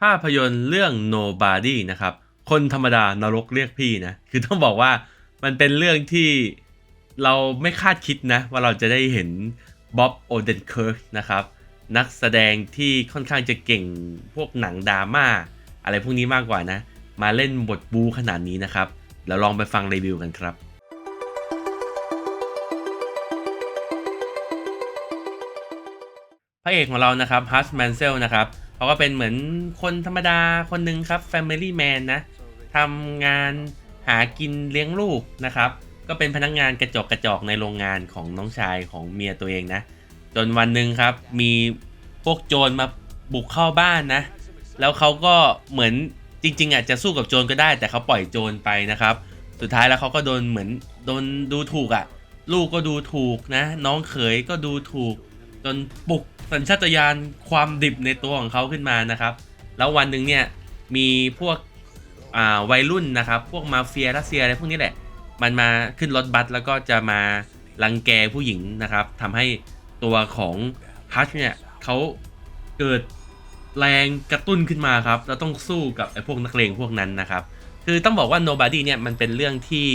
ภาพยนตร์เรื่อง Nobody นะครับ คนธรรมดานรกเรียกพี่นะ คือต้องบอกว่ามันเป็นเรื่องที่เราไม่คาดคิดนะ ว่าเราจะได้เห็นบ๊อบโอเดนเคิร์กนะครับ นักแสดงที่ค่อนข้างจะเก่งพวกหนังดราม่า อะไรพวกนี้มากกว่านะ มาเล่นบทบูขนาดนี้นะครับ แล้วลองไปฟังรีวิวกันครับพระเอกของเรานะครับฮัสแมนเซลนะครับ เขาก็เป็นเหมือนคนธรรมดาคนหนึ่งครับ Family Man นะทำงานหากินเลี้ยงลูกนะครับ ก็เป็นพนักงงานกระจอกกระจอกในโรงงานของน้องชายของเมียตัวเองนะ จนวันหนึ่งครับมีพวกโจรมาบุกเข้าบ้านนะ แล้วเขาก็เหมือนจริง ๆอะจะสู้กับโจรก็ได้ แต่เขาปล่อยโจรไปนะครับ สุดท้ายแล้วเขาก็โดนเหมือนโดนดูถูกอะ ลูกก็ดูถูกนะ น้องเขยก็ดูถูก จนปลุกสัญชาตญาณความดิบในตัวของเขาขึ้นมานะครับ แล้ววันหนึ่งเนี่ยมีพวกวัยรุ่นนะครับ พวกมาเฟียรัสเซียอะไรพวกนี้แหละ มันมาขึ้นรถบัสแล้วก็จะมารังแกผู้หญิงนะครับทำให้ตัวของฮัชเนี่ยเขาเกิดแรงกระตุ้นขึ้นมาครับแล้วต้องสู้กับไอ้พวกนักเลงพวกนั้นนะครับ คือต้องบอกว่า nobody เนี่ยมันเป็นเรื่องที่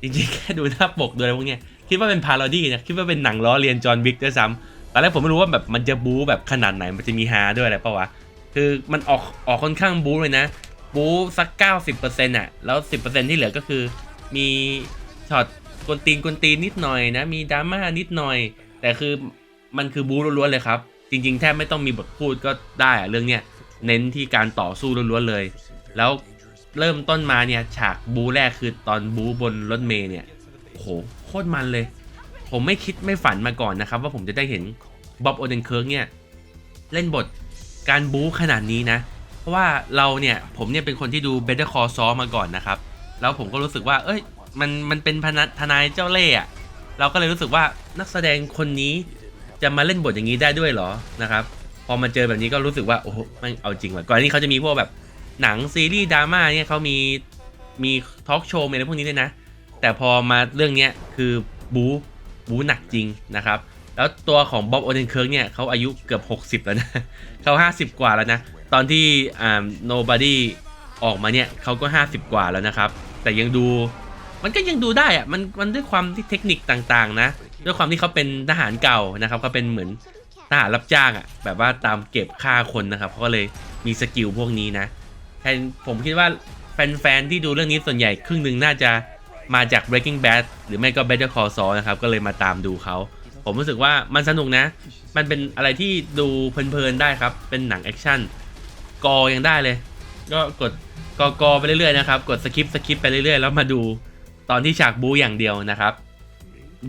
จริงๆแค่ดูหน้าปกดูอะไรพวกเนี้ย คิดว่าเป็นพารดี้นะคิดว่าเป็นหนังล้อเลียนจอห์นวิกด้วยซ้ำตอนแรกผมไม่รู้ว่าแบบมันจะบู๊แบบขนาดไหนมันจะมีฮาด้วยอะไรปะวะคือมันออกออกค่อนข้างบู๊เลยนะ บู๊สัก 90%อะแล้ว 10%ที่เหลือก็คือ มีช็อตกวนตีนกวนตีนนิดหน่อยนะ มีดราม่านิดหน่อย แต่คือมันคือบู๊ล้วนๆเลยครับ จริง ๆ แทบไม่ต้องมีบทพูดก็ได้อะเรื่องเนี้ยเน้นที่การต่อสู้ล้วนๆเลย แล้วเริ่มต้นมาเนี่ยฉากบู๊แรกคือตอนบู๊บนรถเมล์เนี่ยโอ้โห ตรมันเลย ผมไม่คิดไม่ฝันมาก่อนนะครับ ว่าผมจะได้เห็นบ๊อบโอเดนเคิร์กเนี่ย เล่นบทการบู๊ขนาดนี้นะ เพราะว่าเราเนี่ยผมเนี่ยเป็นคนที่ดู Better Call Saul มาก่อนนะครับ แล้วผมก็รู้สึกว่า เอ้ยมันมันเป็นพนักทนายเจ้าเล่ห์อะเราก็เลยรู้สึกว่านักแสดงคนนี้จะมาเล่นบทอย่างนี้ได้ด้วยเหรอนะครับ พอมาเจอแบบนี้ก็รู้สึกว่าโอ้โหมันเอาจริงว่ะก่อนนี้เขาจะมีพวกแบบหนังซีรีส์ดราม่าเนี่ยเขามีมีทอล์กโชว์อะไรพวกนี้ด้วยนะ แต่พอมาเรื่องเนี้ยคือบู๊บู๊หนักจริงนะครับ แล้วตัวของบ๊อบโอเดนเคิร์กเนี่ยเขาอายุเกือบ 60 แล้วนะเขา 50 กว่าแล้วนะ ตอนที่อ่า nobody ออกมาเนี่ยเขาก็ 50 กว่าแล้วนะครับ แต่ยังดูมันก็ยังดูได้อะมันมันด้วยความที่เทคนิคต่างๆ นะ ด้วยความที่เขาเป็นทหารเก่านะครับเขาเป็นเหมือนทหารรับจ้างอะแบบว่าตามเก็บฆ่าคนนะครับเขาก็เลยมีสกิลพวกนี้นะแทนผมคิดว่าแฟนๆที่ดูเรื่องนี้ส่วนใหญ่ครึ่งหนึ่งน่าจะ มาจาก Breaking Bad หรือไม่ก็ Better Call Saul นะครับก็เลยมาตามดูเขา ผมรู้สึกว่ามันสนุกนะ มันเป็นอะไรที่ดูเพลินๆได้ครับ เป็นหนังแอคชั่นกอยังได้เลย ก็กดกอกอไปเรื่อยๆนะครับ กดสคิปสคิปไปเรื่อยๆ แล้วมาดูตอนที่ฉากบูอย่างเดียวนะครับ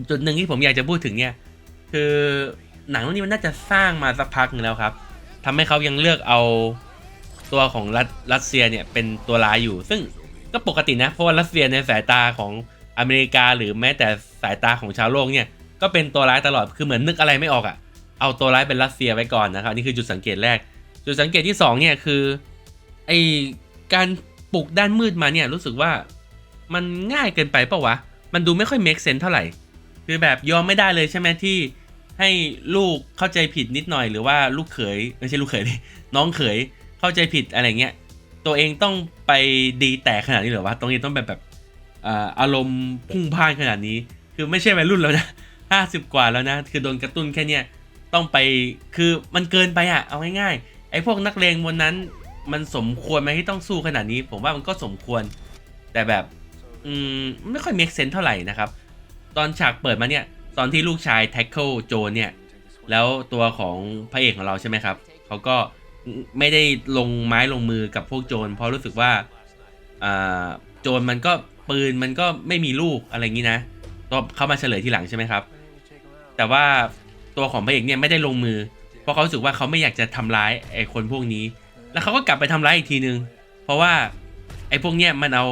จุดหนึ่งที่ผมอยากจะพูดถึงเนี่ย คือหนังเรื่องนี้มันน่าจะสร้างมาสักพักหนึงแล้วครับทำให้เขายังเลือกเอาตัวของรัสรัสเซียเนี่ยเป็นตัวร้ายอยู่ ซึ่ง ก็ปกตินะเพราะว่ารัสเซียในสายตาของอเมริกาหรือแม้แต่สายตาของชาวโลกเนี่ยก็เป็นตัวร้ายตลอดคือเหมือนนึกอะไรไม่ออกอะ่ะเอาตัวร้ายเป็นรัสเซียไว้ก่อนนะครับนี่คือจุดสังเกตแรก จุดสังเกตที่สองเนี่ยคือไอการปลุกด้านมืดมาเนี่ยรู้สึกว่ามันง่ายเกินไปเปล่าวะ มันดูไม่ค่อย make sense เท่าไหร่ คือแบบยอมไม่ได้เลยใช่ไหมที่ให้ลูกเข้าใจผิดนิดหน่อยหรือว่าลูกเขยไม่ใช่ลูกเขยน้องเขยเข้าใจผิดอะไรเงี้ย ตัวเองต้องไปดีแต่ขนาดนี้หรือวะตรงนี้ต้องแบบแบบอารมณ์พุ่งพ่านขนาดนี้ คือไม่ใช่วัยรุ่นแล้วนะห้าสิบกว่าแล้วนะ คือโดนกระตุ้นแค่เนี้ยต้องไปคือมันเกินไปอะเอาง่ายๆไอ้พวกนักเลงบนนั้น มันสมควรไหมที่ต้องสู้ขนาดนี้ ผมว่ามันก็สมควร แต่แบบอืมไม่ค่อย make sense เท่าไหร่นะครับ ตอนฉากเปิดมาเนี่ย ตอนที่ลูกชาย tackle โจนเนี่ย แล้วตัวของพระเอกของเราใช่ไหมครับเขาก็ ไม่ได้ลงไม้ลงมือกับพวกโจรเพราะรู้สึกว่าโจรมันก็ปืนมันก็ไม่มีลูกอะไรอย่างนี้นะก็เข้ามาเฉลยทีหลังใช่ไหมครับ แต่ว่าตัวของพระเอกเนี่ยไม่ได้ลงมือ เพราะเขาสึกว่าเขาไม่อยากจะทำร้ายไอ้คนพวกนี้ แล้วเขาก็กลับไปทำร้ายอีกทีนึง เพราะว่าไอ้พวกเนี้ยมันเอา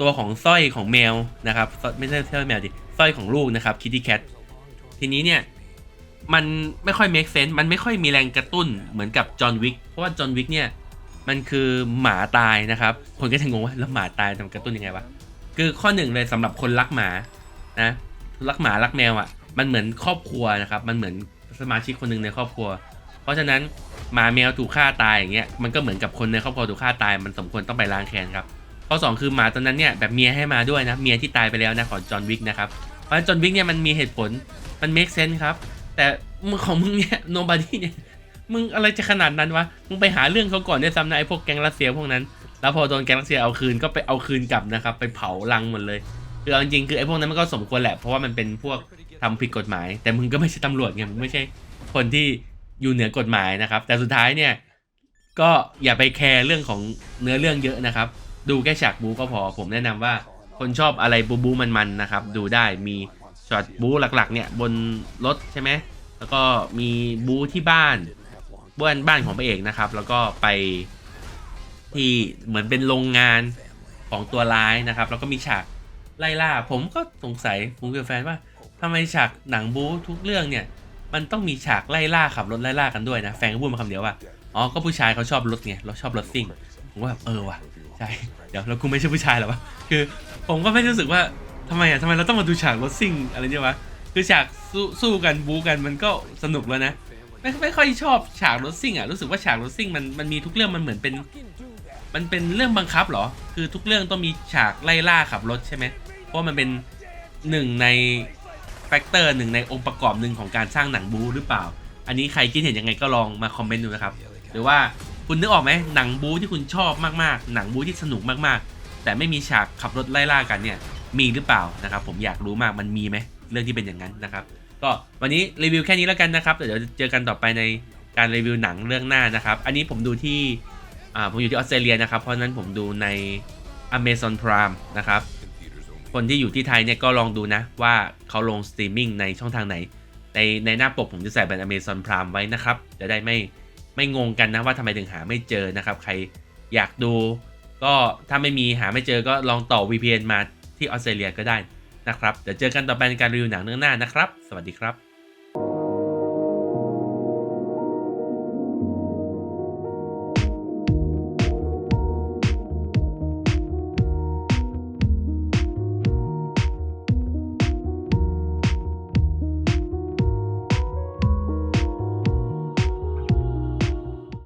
ตัวของสร้อยของแมวนะครับ ไม่ใช่สร้อยแมวดิสร้อยของลูกนะครับคิตตี้แคททีนี้เนี่ย มันไม่ค่อย make sense มันไม่ค่อยมีแรงกระตุ้นเหมือนกับจอห์นวิกเพราะว่าจอห์นวิกเนี่ยมันคือหมาตายนะครับ คนก็จะงงว่าแล้วหมาตายทำกระตุ้นยังไงวะคือข้อหนึ่งเลยสำหรับคนรักหมานะรักหมารักแมวอะ่ะ มันเหมือนครอบครัวนะครับ มันเหมือนสมาชิกคนหนึ่งในครอบครัว เพราะฉะนั้นหมาแมวถูกฆ่าตายอย่างเงี้ยมันก็เหมือนกับคนในครอบครัวถูกฆ่าตาย มันสมควรต้องไปล้างแค้นครับข้อสองคือหมาตัวนั้นเนี่ยแบบเมียให้มาด้วยนะเมียที่ตายไปแล้วนะของจอห์นวิกนะครับเพราะฉะนั้นจอห์นวิกเนี่ยมันมีเหตุผลมัน make sense ครับ แต่มึงของมึงเนี่ย nobody เนี่ยมึงอะไรจะขนาดนั้นวะ มึงไปหาเรื่องเขาก่อนด้วยซ้ำนะไอ้พวกแก๊งรัสเซียพวกนั้น แล้วพอโดนแก๊งรัสเซียเอาคืนก็ไปเอาคืนกลับนะครับ ไปเผาลังหมดเลย คือเอาจริงๆคือไอ้พวกนั้นมันก็สมควรแหละ เพราะว่ามันเป็นพวกทำผิดกฎหมาย แต่มึงก็ไม่ใช่ตำรวจไง มึงไม่ใช่คนที่อยู่เหนือกฎหมายนะครับ แต่สุดท้ายเนี่ย ก็อย่าไปแคร์เรื่องของเนื้อเรื่องเยอะนะครับ ดูแค่ฉากบูก็พอ ผมแนะนำว่าคนชอบอะไรบูบูมันๆนะครับ ดูได้ มี ช็อตบูหลักๆ เนี่ยบนรถใช่ไหมแล้วก็มีบูที่บ้านบ้านบ้านของพระเอกนะครับ แล้วก็ไปที่เหมือนเป็นโรงงานของตัวร้ายนะครับ แล้วก็มีฉากไล่ล่า ผมก็สงสัยผมกับแฟนว่าทำไมฉากหนังบูทุกเรื่องเนี่ย มันต้องมีฉากไล่ล่าขับรถไล่ล่ากันด้วยนะ แฟนก็พูดมาคำเดียวว่าอ๋อก็ผู้ชายเขาชอบรถไงเราชอบรถซิ่งผมก็แบบเออว่ะใช่เดี๋ยวเรากูไม่ใช่ผู้ชายหรอวะคือ ผมก็ไม่รู้สึกว่า ทำไมอะทำไมเราต้องมาดูฉากรถซิ่งอะไรเนี่ยวะคือฉากสู้สู้กันบู๊กันมันก็สนุกแล้วนะไม่ไม่ค่อยชอบฉากรถซิ่งอะรู้สึกว่าฉากรถซิ่งมันมันมีทุกเรื่องมันเหมือนเป็น มันเป็นเรื่องบังคับเหรอ คือทุกเรื่องต้องมีฉากไล่ล่าขับรถใช่ไหมเพราะมันเป็นหนึ่งในแฟกเตอร์หนึ่งในองค์ประกอบหนึ่งของการสร้างหนังบู๊หรือเปล่า อันนี้ใครคิดเห็นยังไงก็ลองมาคอมเมนต์ดูนะครับ หรือว่าคุณนึกออกไหมหนังบู๊ที่คุณชอบมากๆ หนังบู๊ที่สนุกมากๆ แต่ไม่มีฉากขับรถไล่ล่ากันเนี่ย มีหรือเปล่านะครับ ผมอยากรู้มากมันมีไหมเรื่องที่เป็นอย่างนั้นนะครับ ก็วันนี้รีวิวแค่นี้แล้วกันนะครับเดี๋ยวเจอกันต่อไปในการรีวิวหนังเรื่องหน้านะครับ อันนี้ผมดูที่ผมอยู่ที่ออสเตรเลียนะครับ เพราะฉะนั้นผมดูใน Amazon Prime นะครับ คนที่อยู่ที่ไทยเนี่ยก็ลองดูนะว่าเขาลงสตรีมมิ่งในช่องทางไหน ในในหน้าปกผมจะใส่เป็น Amazon Prime ไว้นะครับ จะได้ไม่ไม่งงกันนะว่าทำไมถึงหาไม่เจอนะครับ ใครอยากดู ก็ถ้าไม่มีหาไม่เจอก็ลองต่อ VPN มา ที่ออสเตรเลียก็ได้นะครับ เดี๋ยวเจอกันต่อไปในการรีวิวหนังเรื่องหน้านะครับ สวัสดีครับ